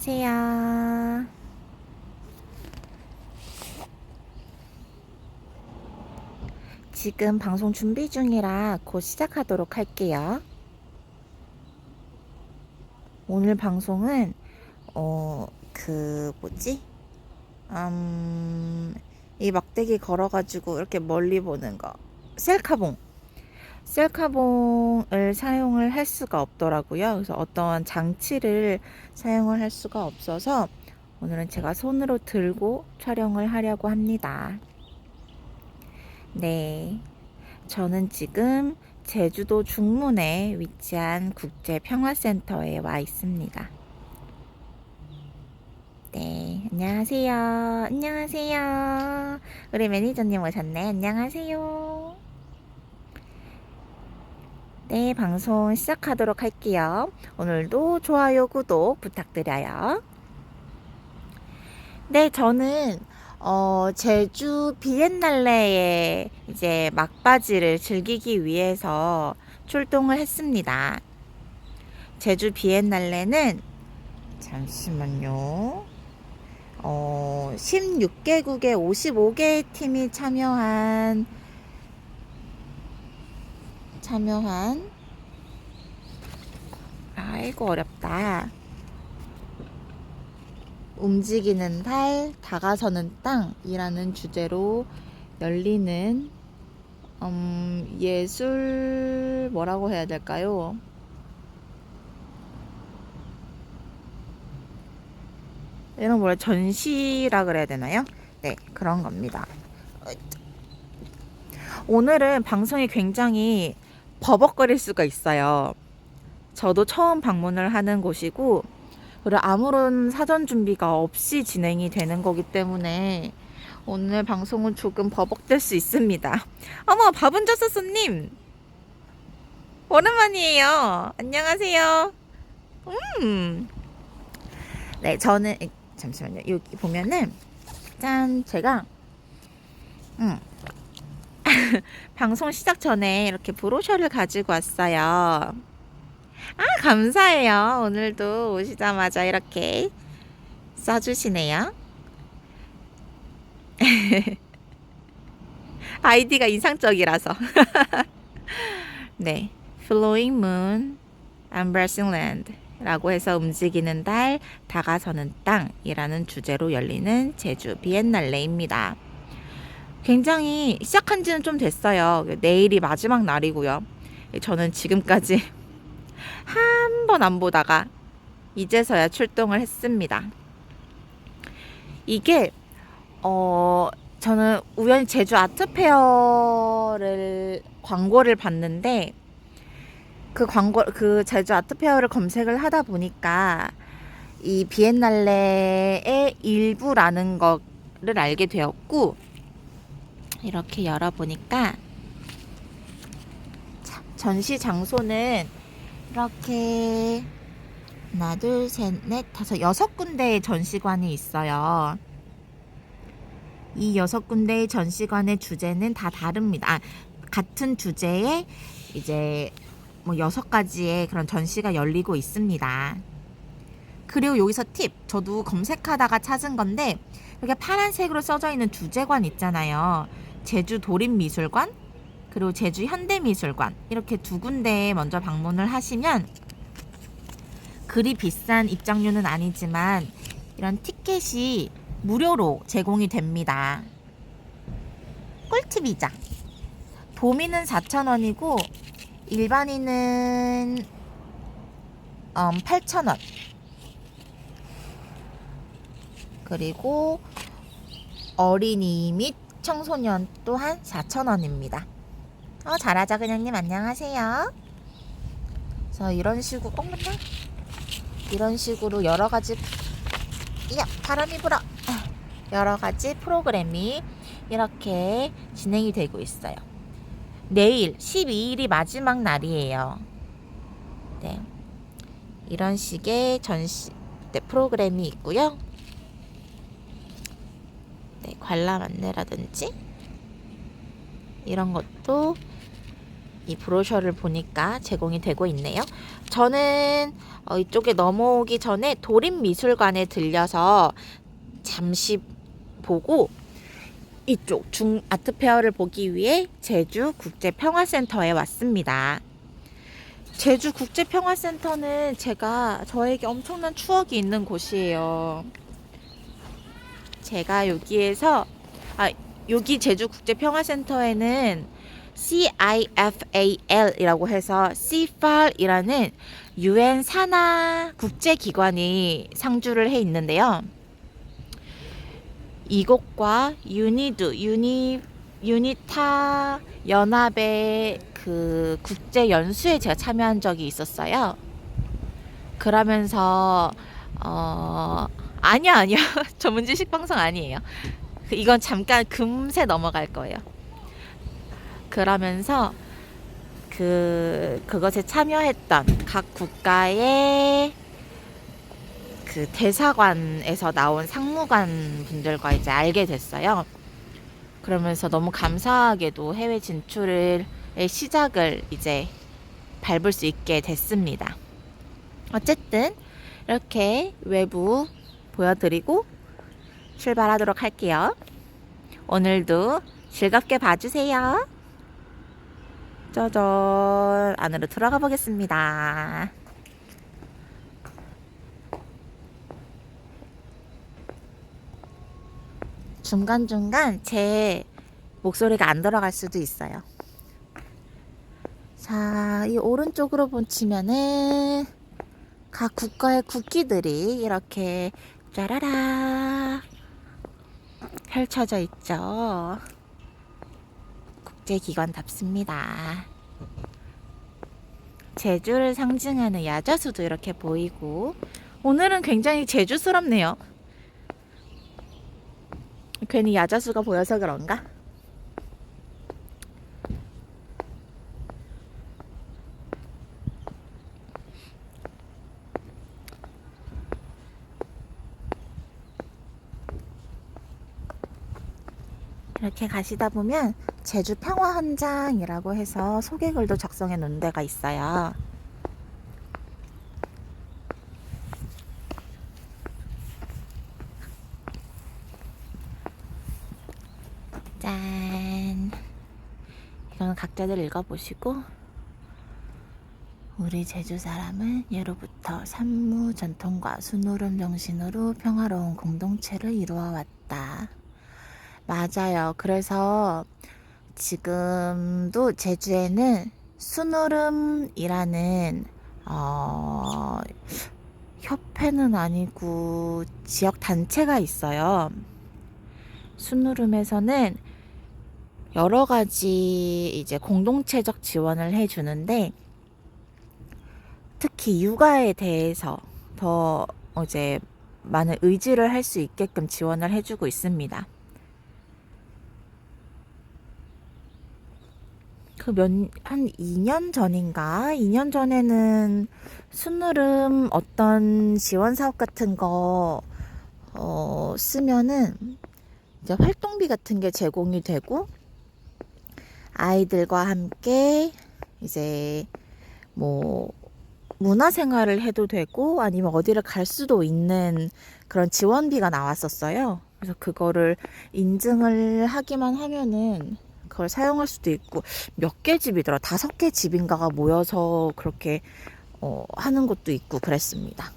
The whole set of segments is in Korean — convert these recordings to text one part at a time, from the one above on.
안녕하세요. 지금 방송 준비 중이라 곧 시작하도록 할게요. 오늘 방송은 어 그 뭐지? 음, 이 막대기 걸어가지고 이렇게 멀리 보는 거 셀카봉 셀카봉을 사용을 할 수가 없더라고요. 그래서 어떤 장치를 사용을 할 수가 없어서 오늘은 제가 손으로 들고 촬영을 하려고 합니다. 네. 저는 지금 제주도 중문에 위치한 국제평화센터에 와 있습니다. 네, 안녕하세요. 안녕하세요. 우리 매니저님 오셨네. 안녕하세요. 네, 방송 시작하도록 할게요. 오늘도 좋아요, 구독 부탁드려요. 네, 저는 어, 제주 비엔날레의 이제 막바지를 즐기기 위해서 출동을 했습니다. 제주 비엔날레는 잠시만요. 어, 16개국의 55개의 팀이 참여한 참여한 아이고 어렵다. 움직이는 달, 다가서는 땅이라는 주제로 열리는 음, 예술 뭐라고 해야 될까요? 이런 뭐라 전시라 그래야 되나요? 네, 그런 겁니다. 오늘은 방송이 굉장히 버벅거릴 수가 있어요. 저도 처음 방문을 하는 곳이고, 그리고 아무런 사전 준비가 없이 진행이 되는 거기 때문에 오늘 방송은 조금 버벅될 수 있습니다. 어머, 밥은 줬었어님! 오랜만이에요. 안녕하세요. 음. 네, 저는, 이, 잠시만요. 여기 보면은, 짠, 제가, 음. 방송 시작 전에 이렇게 브로셔를 가지고 왔어요. 아, 감사해요. 오늘도 오시자마자 이렇게 써주시네요. 아이디가 인상적이라서. 네. Flowing Moon, Embracing Land 라고 해서 움직이는 달, 다가서는 땅이라는 주제로 열리는 제주 비엔날레입니다. 굉장히 시작한 지는 좀 됐어요. 내일이 마지막 날이고요. 저는 지금까지 한 번 안 보다가 이제서야 출동을 했습니다. 이게 어 저는 우연히 제주 아트페어를 광고를 봤는데 그 광고 그 제주 아트페어를 검색을 하다 보니까 이 비엔날레의 일부라는 거를 알게 되었고 이렇게 열어보니까 자, 전시 장소는 이렇게 하나, 둘, 셋, 넷, 다섯, 여섯 군데의 전시관이 있어요. 이 여섯 군데의 전시관의 주제는 다 다릅니다. 아, 같은 주제에 이제 뭐 여섯 가지의 그런 전시가 열리고 있습니다. 그리고 여기서 팁, 저도 검색하다가 찾은 건데 이렇게 파란색으로 써져 있는 주제관 있잖아요. 제주 도립미술관 그리고 제주 현대미술관 이렇게 두 군데에 먼저 방문을 하시면 그리 비싼 입장료는 아니지만 이런 티켓이 무료로 제공이 됩니다. 꿀팁이자 도민은 4,000원이고 일반인은 음, 8,000원 그리고 어린이 및 청소년 또한 4,000원입니다. 어, 잘하자 그냥님 안녕하세요. 그래서 이런 식으로 어머나 이런 식으로 여러 가지 야 바람이 불어 여러 가지 프로그램이 이렇게 진행이 되고 있어요. 내일 12일이 마지막 날이에요. 네. 이런 식의 전시 네, 프로그램이 있고요. 네, 관람 안내라든지 이런 것도 이 브로셔를 보니까 제공이 되고 있네요. 저는 어, 이쪽에 넘어오기 전에 도립미술관에 들려서 잠시 보고 이쪽 중 아트 페어를 보기 위해 제주 국제 평화센터에 왔습니다. 제주 국제 평화센터는 제가 저에게 엄청난 추억이 있는 곳이에요. 제가 여기에서 아 여기 제주 국제평화센터에는 CIFAL이라고 해서 CFAL이라는 유엔 산하 국제기관이 상주를 해 있는데요. 이곳과 유니드 유니 유니타 연합의 그 국제 연수에 제가 참여한 적이 있었어요. 그러면서 어 아니야 아니야 전문지식 방송 아니에요. 그 이건 잠깐 금세 넘어갈 거예요. 그러면서 그 그것에 참여했던 각 국가의 그 대사관에서 나온 상무관 분들과 이제 알게 됐어요. 그러면서 너무 감사하게도 해외 진출의 시작을 이제 밟을 수 있게 됐습니다. 어쨌든 이렇게 외부 보여드리고 출발하도록 할게요. 오늘도 즐겁게 봐주세요. 짜잔 안으로 들어가 보겠습니다. 중간중간 제 목소리가 안 들어갈 수도 있어요. 자, 이 오른쪽으로 보시면은 각 국가의 국기들이 이렇게 짜라라 펼쳐져 있죠. 국제기관답습니다. 제주를 상징하는 야자수도 이렇게 보이고 오늘은 굉장히 제주스럽네요. 괜히 야자수가 보여서 그런가? 이렇게 가시다 보면 제주 평화 헌장이라고 해서 소개글도 작성해 놓은 데가 있어요. 짠. 이건 각자들 읽어보시고 우리 제주 사람은 예로부터 산무 전통과 순오름 정신으로 평화로운 공동체를 이루어 왔다. 맞아요. 그래서 지금도 제주에는 순오름이라는 어, 협회는 아니고 지역 단체가 있어요. 순오름에서는 여러 가지 이제 공동체적 지원을 해주는데 특히 육아에 대해서 더 이제 많은 의지를 할 수 있게끔 지원을 해주고 있습니다. 그 몇, 한 2년 전인가? 2년 전에는 순누름 어떤 지원 사업 같은 거, 어, 쓰면은 이제 활동비 같은 게 제공이 되고, 아이들과 함께 이제 뭐, 문화 생활을 해도 되고, 아니면 어디를 갈 수도 있는 그런 지원비가 나왔었어요. 그래서 그거를 인증을 하기만 하면은 그걸 사용할 수도 있고 몇 개 집이더라 다섯 개 집인가가 모여서 그렇게 어, 하는 곳도 있고 그랬습니다.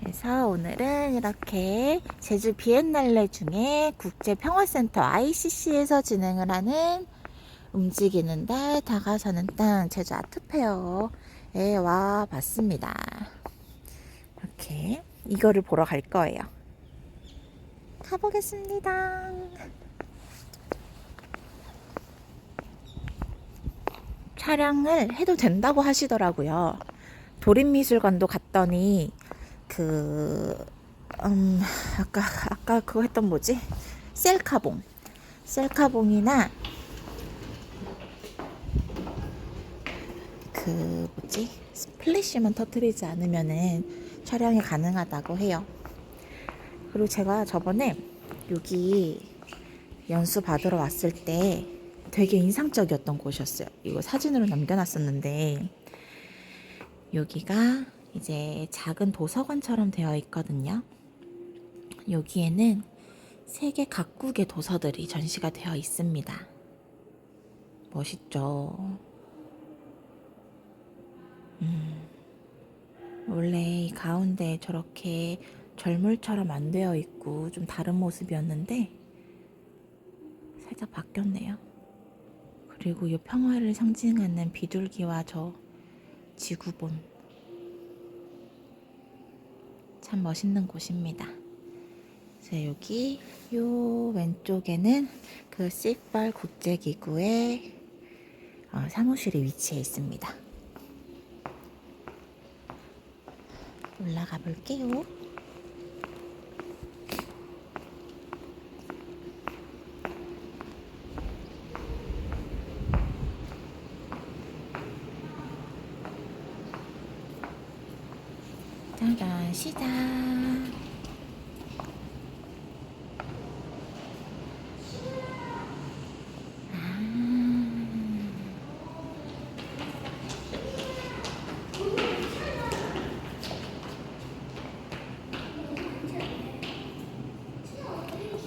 그래서 오늘은 이렇게 제주 비엔날레 중에 국제평화센터 ICC에서 진행을 하는 움직이는 달 다가서는 땅 제주 아트페어에 와 봤습니다. 이렇게 이거를 보러 갈 거예요. 가보겠습니다. 촬영을 해도 된다고 하시더라고요. 도립미술관도 갔더니 그 음, 아까 아까 그거 했던 뭐지? 셀카봉. 셀카봉이나 그 뭐지? 스플래시만 터트리지 않으면은 촬영이 가능하다고 해요. 그리고 제가 저번에 여기 연수 받으러 왔을 때 되게 인상적이었던 곳이었어요. 이거 사진으로 남겨놨었는데 여기가 이제 작은 도서관처럼 되어 있거든요. 여기에는 세계 각국의 도서들이 전시가 되어 있습니다. 멋있죠? 음, 원래 이 가운데 저렇게 절물처럼 안 되어 있고 좀 다른 모습이었는데 살짝 바뀌었네요. 그리고 이 평화를 상징하는 비둘기와 저 지구본 참 멋있는 곳입니다. 그래서 여기 요 왼쪽에는 그 씨발 국제기구의 어, 사무실이 위치해 있습니다. 올라가 볼게요. 짜잔 시작.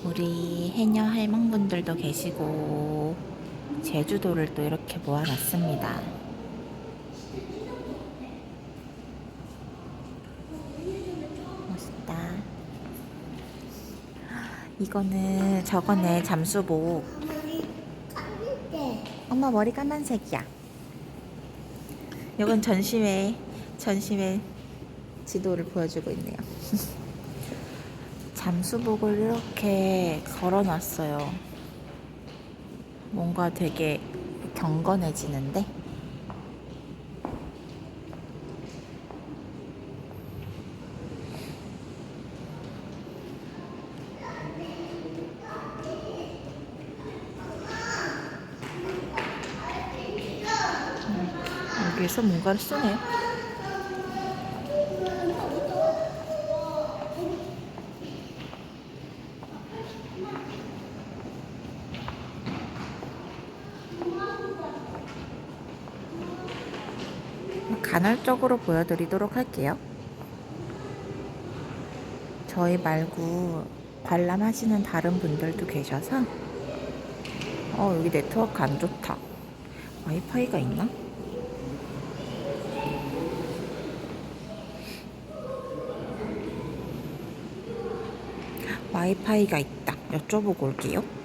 우리 해녀 할망분들도 계시고 제주도를 또 이렇게 모아놨습니다. 이거는 저거네 잠수복. 엄마 머리 까만색이야. 이건 전시회 전시회 지도를 보여주고 있네요. 잠수복을 이렇게 걸어놨어요. 뭔가 되게 경건해지는데? 음, 여기에서 뭔가를 쓰네요. 간헐적으로 보여드리도록 할게요. 저희 말고 관람하시는 다른 분들도 계셔서 어 여기 네트워크 안 좋다. 와이파이가 있나? 와이파이가 있다. 여쭤보고 올게요.